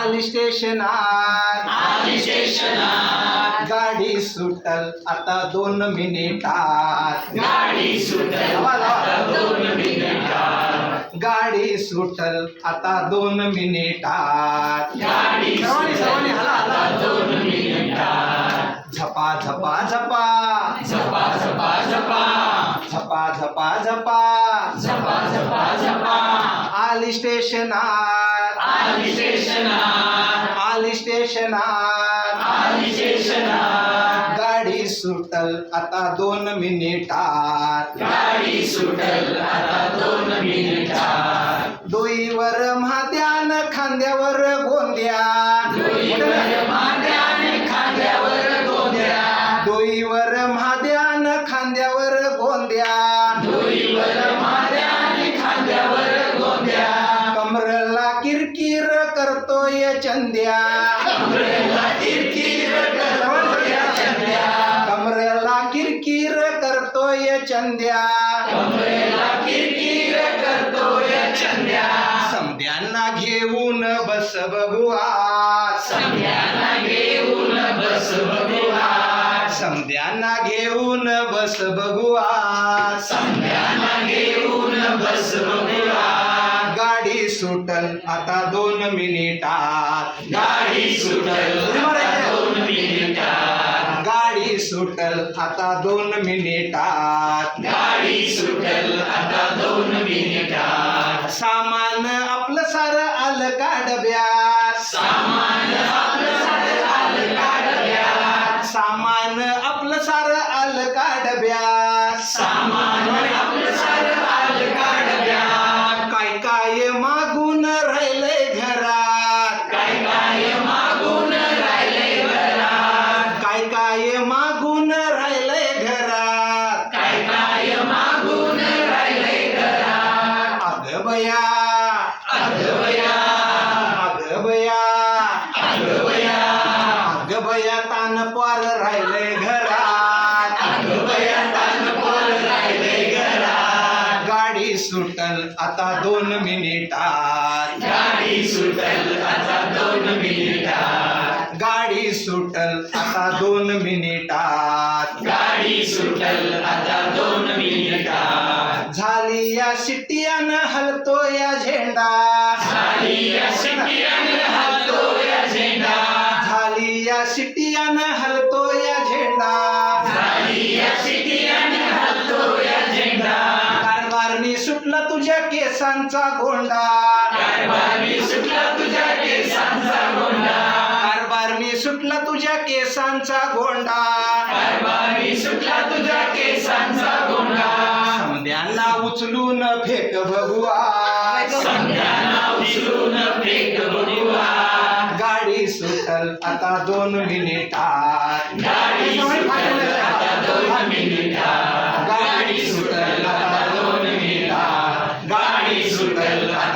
आली आली स्टेशनात. गाडी सुटल आता दोन मिनिटात. गाडी सुटल. दोन मिनिटात. गाडी सुटल आता दोन मिनिटात. गाडी सर्वांनी सर्वांनी हला हला. दोन मिनिटात. झपा झपा झपा. झपा झपा झपा. झपा झपा झपा. झपा झपा झपा. आली आली स्टेशनात. आली गाडी सुटल आता दोन मिनिटात. गाडी सुटल आता दोन मिनिटात. डोईवर म्हाद्यान खांद्यावर गोंद्या. खांद्यावर गोंद्या. डोईवर म्हाद्यान खांद्यावर गोंद्या. किरकिर करतोय चंद्या. कमरेला किरकिर करतोय चंद्या. संध्यांना घेऊन बस बघुआ संध्यांना घेऊन बस बघुआ समध्यांना घेऊन बस बघुआ सुटल आता दोन मिनिटात. गाडी सुटल आता दोन मिनिटात. गाडी सुटल आता दोन मिनिटात. गाडी सुटल आता दोन मिनिटात. सामान आपलं सार आलं का डब्यात? सामान अगबया अगबया अगबया अगबया तान पार राहिले घरा. सुटल आता दोन मिनिटात. गाडी सुटल आता दोन मिनिटात. गाडी सुटल आता दोन मिनिटात. गाडी सुटल आता दोन मिनिटात. झाली या सिटियानं हलतो या झेंडा. झाली या शिट्टीयाने हलतोय झेंडा. झाली या सिटियानं हलतो या झेंडा. झाली या तुझ्या केसांचा गोंडा. कारभार मी सुटला तुझ्या केसांचा गोंडा. संध्याला उचलून फेक भगुआ गाडी सुटल आता दोन मिनिटात. Shuddha Allah